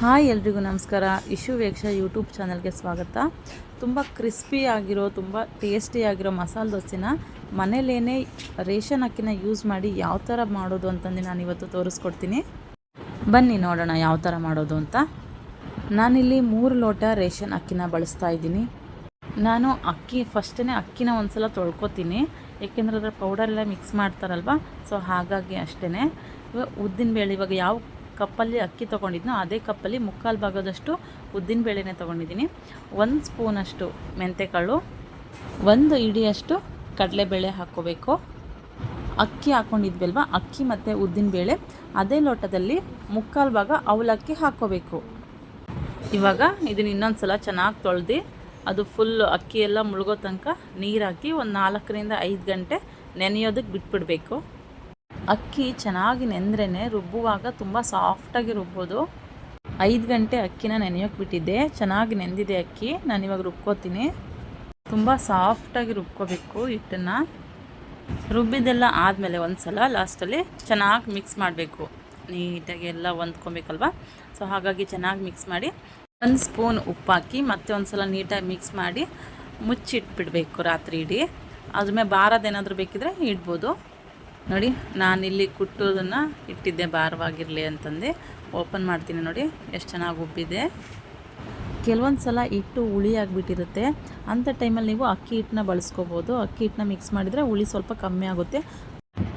Hi ಎಲ್ರಿಗೂ ನಮಸ್ಕಾರ. Ishu ವೇಕ್ಷ YouTube ಚಾನಲ್ಗೆ ಸ್ವಾಗತ. ತುಂಬ ಕ್ರಿಸ್ಪಿ ಆಗಿರೋ, ತುಂಬ ಟೇಸ್ಟಿ ಆಗಿರೋ ಮಸಾಲೆ ದೋಸೆನ ಮನೇಲೇ ರೇಷನ್ ಅಕ್ಕಿನ ಯೂಸ್ ಮಾಡಿ ಯಾವ ಥರ ಮಾಡೋದು ಅಂತಂದು ನಾನು ಇವತ್ತು ತೋರಿಸ್ಕೊಡ್ತೀನಿ. ಬನ್ನಿ ನೋಡೋಣ ಯಾವ ಥರ ಮಾಡೋದು ಅಂತ. ನಾನಿಲ್ಲಿ ಮೂರು ಲೋಟ ರೇಷನ್ ಅಕ್ಕಿನ ಬಳಸ್ತಾ ಇದ್ದೀನಿ. ನಾನು ಅಕ್ಕಿ ಫಸ್ಟೇ ಅಕ್ಕಿನ ಒಂದು ಸಲ ತೊಳ್ಕೊತೀನಿ. ಏಕೆಂದರೆ ಅದರ ಪೌಡರ್ ಎಲ್ಲ ಮಿಕ್ಸ್ ಮಾಡ್ತಾರಲ್ವ? ಸೊ ಹಾಗಾಗಿ ಅಷ್ಟೇ ಇವಾಗ ಉದ್ದಿನಬೇಳೆ ಇವಾಗ ಯಾವ ಕಪ್ಪಲ್ಲಿ ಅಕ್ಕಿ ತೊಗೊಂಡಿದ್ನೋ, ಅದೇ ಕಪ್ಪಲ್ಲಿ ಮುಕ್ಕಾಲು ಭಾಗದಷ್ಟು ಉದ್ದಿನ ಬೇಳೆನೆ ತೊಗೊಂಡಿದ್ದೀನಿ. ಒಂದು ಸ್ಪೂನಷ್ಟು ಮೆಂತೆಕಾಳು, ಒಂದು ಇಡಿಯಷ್ಟು ಕಡಲೆಬೇಳೆ ಹಾಕ್ಕೋಬೇಕು. ಅಕ್ಕಿ ಹಾಕ್ಕೊಂಡಿದ್ವಲ್ವ ಅಕ್ಕಿ ಮತ್ತು ಉದ್ದಿನಬೇಳೆ ಅದೇ ಲೋಟದಲ್ಲಿ ಮುಕ್ಕಾಲು ಭಾಗ ಅವಲಕ್ಕಿ ಹಾಕ್ಕೋಬೇಕು. ಇವಾಗ ಇದನ್ನ ಇನ್ನೊಂದು ಸಲ ಚೆನ್ನಾಗಿ ತೊಳೆದು, ಅದು ಫುಲ್ ಅಕ್ಕಿ ಎಲ್ಲ ಮುಳುಗೋ ತನಕ ನೀರಾಕಿ ಒಂದು ನಾಲ್ಕರಿಂದ ಐದು ಗಂಟೆ ನೆನೆಯೋದಕ್ಕೆ ಬಿಟ್ಬಿಡಬೇಕು. ಅಕ್ಕಿ ಚೆನ್ನಾಗಿ ನೆಂದ್ರೇ ರುಬ್ಬುವಾಗ ತುಂಬ ಸಾಫ್ಟಾಗಿ ರುಬ್ಬೋದು. ಐದು ಗಂಟೆ ಅಕ್ಕಿನ ನೆನೆಯೋಕೆ ಬಿಟ್ಟಿದ್ದೆ. ಚೆನ್ನಾಗಿ ನೆಂದಿದೆ ಅಕ್ಕಿ. ನಾನು ಇವಾಗ ರುಬ್ಕೋತೀನಿ. ತುಂಬ ಸಾಫ್ಟಾಗಿ ರುಬ್ಕೋಬೇಕು ಹಿಟ್ಟನ್ನು. ರುಬ್ಬಿದೆಲ್ಲ ಆದಮೇಲೆ ಒಂದು ಸಲ ಲಾಸ್ಟಲ್ಲಿ ಚೆನ್ನಾಗಿ ಮಿಕ್ಸ್ ಮಾಡಬೇಕು. ನೀಟಾಗಿ ಎಲ್ಲ ಹೊಂದ್ಕೊಬೇಕಲ್ವ? ಸೊ ಹಾಗಾಗಿ ಚೆನ್ನಾಗಿ ಮಿಕ್ಸ್ ಮಾಡಿ ಒಂದು ಸ್ಪೂನ್ ಉಪ್ಪು ಹಾಕಿ ಮತ್ತೆ ಒಂದು ಸಲ ನೀಟಾಗಿ ಮಿಕ್ಸ್ ಮಾಡಿ ಮುಚ್ಚಿಟ್ಬಿಡಬೇಕು ರಾತ್ರಿ ಇಡೀ. ಅದ್ರ ಮೇಲೆ ಬಾರದೇನಾದರೂ ಬೇಕಿದ್ರೆ ಇಡ್ಬೋದು. ನೋಡಿ, ನಾನಿಲ್ಲಿ ಕುಟ್ಟೋದನ್ನು ಇಟ್ಟಿದ್ದೆ, ಭಾರವಾಗಿರಲಿ ಅಂತಂದು. ಓಪನ್ ಮಾಡ್ತೀನಿ ನೋಡಿ, ಎಷ್ಟು ಚೆನ್ನಾಗಿ ಉಬ್ಬಿದೆ. ಕೆಲವೊಂದು ಸಲ ಹಿಟ್ಟು ಹುಳಿ ಆಗಿಬಿಟ್ಟಿರುತ್ತೆ. ಅಂಥ ಟೈಮಲ್ಲಿ ನೀವು ಅಕ್ಕಿ ಹಿಟ್ಟನ್ನ ಬಳಸ್ಕೋಬೋದು. ಅಕ್ಕಿ ಹಿಟ್ಟನ್ನ ಮಿಕ್ಸ್ ಮಾಡಿದರೆ ಹುಳಿ ಸ್ವಲ್ಪ ಕಮ್ಮಿ ಆಗುತ್ತೆ.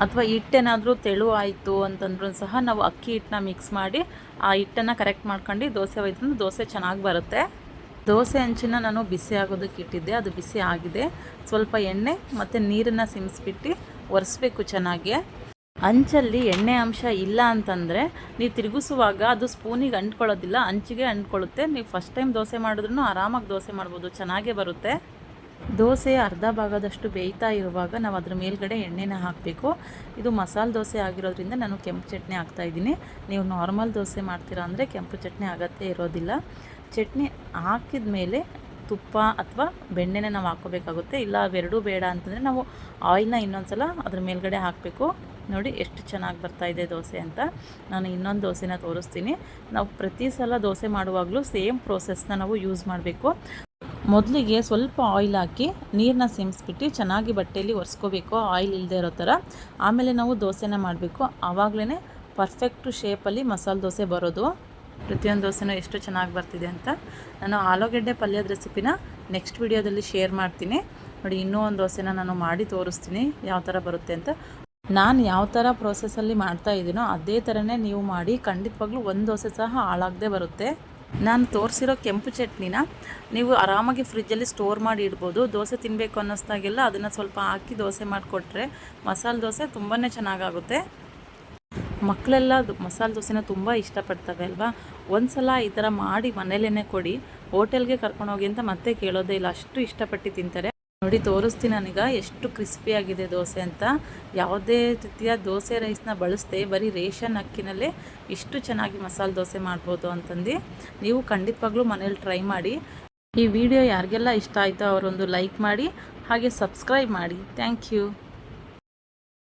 ಅಥವಾ ಹಿಟ್ಟೇನಾದರೂ ತೆಳು ಆಯಿತು ಅಂತಂದ್ರೂ ಸಹ ನಾವು ಅಕ್ಕಿ ಹಿಟ್ಟನ್ನ ಮಿಕ್ಸ್ ಮಾಡಿ, ಆ ಹಿಟ್ಟನ್ನು ಕರೆಕ್ಟ್ ಮಾಡ್ಕೊಂಡು ದೋಸೆ ಒಯ್ದ್ರೂ ದೋಸೆ ಚೆನ್ನಾಗಿ ಬರುತ್ತೆ. ದೋಸೆ ಹಂಚಿನ ನಾನು ಬಿಸಿ ಆಗೋದಕ್ಕೆ ಇಟ್ಟಿದ್ದೆ. ಅದು ಬಿಸಿ ಆಗಿದೆ. ಸ್ವಲ್ಪ ಎಣ್ಣೆ ಮತ್ತು ನೀರನ್ನು ಸಿಮಿಸ್ಬಿಟ್ಟು ಒರೆಸ್ಬೇಕು ಚೆನ್ನಾಗಿ. ಅಂಚಲ್ಲಿ ಎಣ್ಣೆ ಅಂಶ ಇಲ್ಲ ಅಂತಂದರೆ ನೀವು ತಿರುಗಿಸುವಾಗ ಅದು ಸ್ಪೂನಿಗೆ ಅಂಟ್ಕೊಳ್ಳೋದಿಲ್ಲ, ಅಂಚಿಗೆ ಅಂಟ್ಕೊಳ್ಳುತ್ತೆ. ನೀವು ಫಸ್ಟ್ ಟೈಮ್ ದೋಸೆ ಮಾಡಿದ್ರೂ ಆರಾಮಾಗಿ ದೋಸೆ ಮಾಡ್ಬೋದು, ಚೆನ್ನಾಗೇ ಬರುತ್ತೆ. ದೋಸೆ ಅರ್ಧ ಭಾಗದಷ್ಟು ಬೇಯ್ತಾ ಇರುವಾಗ ನಾವು ಅದ್ರ ಮೇಲ್ಗಡೆ ಎಣ್ಣೆನ ಹಾಕಬೇಕು. ಇದು ಮಸಾಲೆ ದೋಸೆ ಆಗಿರೋದ್ರಿಂದ ನಾನು ಕೆಂಪು ಚಟ್ನಿ ಹಾಕ್ತಾಯಿದ್ದೀನಿ ನೀವು ನಾರ್ಮಲ್ ದೋಸೆ ಮಾಡ್ತೀರಾ ಅಂದರೆ ಕೆಂಪು ಚಟ್ನಿ ಆಗತ್ತೆ ಇರೋದಿಲ್ಲ. ಚಟ್ನಿ ಹಾಕಿದ ಮೇಲೆ ತುಪ್ಪ ಅಥವಾ ಬೆಣ್ಣೆನ ನಾವು ಹಾಕ್ಕೋಬೇಕಾಗುತ್ತೆ ಇಲ್ಲ, ಅವೆರಡೂ ಬೇಡ ಅಂತಂದರೆ ನಾವು ಆಯಿಲ್ನ ಇನ್ನೊಂದು ಸಲ ಅದ್ರ ಮೇಲ್ಗಡೆ ಹಾಕಬೇಕು. ನೋಡಿ ಎಷ್ಟು ಚೆನ್ನಾಗಿ ಬರ್ತಾ ಇದೆ ದೋಸೆ ಅಂತ. ನಾನು ಇನ್ನೊಂದು ದೋಸೆನ ತೋರಿಸ್ತೀನಿ. ನಾವು ಪ್ರತಿ ಸಲ ದೋಸೆ ಮಾಡುವಾಗಲೂ ಸೇಮ್ ಪ್ರೋಸೆಸ್ನ ನಾವು ಯೂಸ್ ಮಾಡಬೇಕು. ಮೊದಲಿಗೆ ಸ್ವಲ್ಪ ಆಯಿಲ್ ಹಾಕಿ ನೀರನ್ನ ಸೇಮಿಸ್ಬಿಟ್ಟು ಚೆನ್ನಾಗಿ ಬಟ್ಟೆಯಲ್ಲಿ ಒರೆಸ್ಕೋಬೇಕು. ಆಯಿಲ್ ಇಲ್ಲದೆ ಇರೋ ಥರ. ಆಮೇಲೆ ನಾವು ದೋಸೆನ ಮಾಡಬೇಕು. ಆವಾಗಲೇ ಪರ್ಫೆಕ್ಟು ಶೇಪಲ್ಲಿ ಮಸಾಲೆ ದೋಸೆ ಬರೋದು. ಪ್ರತಿಯೊಂದು ದೋಸೆನೂ ಎಷ್ಟು ಚೆನ್ನಾಗಿ ಬರ್ತಿದೆ ಅಂತ ನಾನು ಆಲೂಗೆಡ್ಡೆ ಪಲ್ಯದ ರೆಸಿಪಿನ ನೆಕ್ಸ್ಟ್ ವಿಡಿಯೋದಲ್ಲಿ ಶೇರ್ ಮಾಡ್ತೀನಿ. ನೋಡಿ, ಇನ್ನೂ ಒಂದು ದೋಸೆನ ನಾನು ಮಾಡಿ ತೋರಿಸ್ತೀನಿ ಯಾವ ಥರ ಬರುತ್ತೆ ಅಂತ. ನಾನು ಯಾವ ಥರ ಪ್ರೋಸೆಸ್ಸಲ್ಲಿ ಮಾಡ್ತಾ ಇದ್ದೀನೋ ಅದೇ ಥರನೇ ನೀವು ಮಾಡಿ ಖಂಡಿತವಾಗ್ಲೂ ಒಂದು ದೋಸೆ ಸಹ ಹಾಳಾಗದೆ ಬರುತ್ತೆ. ನಾನು ತೋರಿಸಿರೋ ಕೆಂಪು ಚಟ್ನಿನ ನೀವು ಆರಾಮಾಗಿ ಫ್ರಿಜ್ಜಲ್ಲಿ ಸ್ಟೋರ್ ಮಾಡಿ ಇಡ್ಬೋದು. ದೋಸೆ ತಿನ್ನಬೇಕು ಅನ್ನಿಸ್ದಾಗೆಲ್ಲ ಅದನ್ನು ಸ್ವಲ್ಪ ಹಾಕಿ ದೋಸೆ ಮಾಡಿಕೊಟ್ರೆ ಮಸಾಲೆ ದೋಸೆ ತುಂಬಾ ಚೆನ್ನಾಗಾಗುತ್ತೆ. ಮಕ್ಕಳೆಲ್ಲ ಮಸಾಲೆ ದೋಸೆನ ತುಂಬ ಇಷ್ಟಪಡ್ತವೆ ಅಲ್ವಾ? ಒಂದು ಸಲ ಈ ಥರ ಮಾಡಿ ಮನೇಲೇ ಕೊಡಿ. ಹೋಟೆಲ್ಗೆ ಕರ್ಕೊಂಡೋಗಿ ಅಂತ ಮತ್ತೆ ಕೇಳೋದೇ ಇಲ್ಲ. ಅಷ್ಟು ಇಷ್ಟಪಟ್ಟು ತಿಂತಾರೆ. ನೋಡಿ, ತೋರಿಸ್ತೀನಿ ನನಗೆ ಎಷ್ಟು ಕ್ರಿಸ್ಪಿಯಾಗಿದೆ ದೋಸೆ ಅಂತ. ಯಾವುದೇ ರೀತಿಯ ದೋಸೆ ರೈಸ್ನ ಬಳಸದೆ ಬರೀ ರೇಷನ್ ಅಕ್ಕಿನಲ್ಲೇ ಇಷ್ಟು ಚೆನ್ನಾಗಿ ಮಸಾಲೆ ದೋಸೆ ಮಾಡ್ಬೋದು ಅಂತಂದು. ನೀವು ಖಂಡಿತವಾಗ್ಲೂ ಮನೇಲಿ ಟ್ರೈ ಮಾಡಿ. ಈ ವಿಡಿಯೋ ಯಾರಿಗೆಲ್ಲ ಇಷ್ಟ ಆಯಿತು ಅವರೊಂದು ಲೈಕ್ ಮಾಡಿ. ಹಾಗೆ ಸಬ್ಸ್ಕ್ರೈಬ್ ಮಾಡಿ. Thank you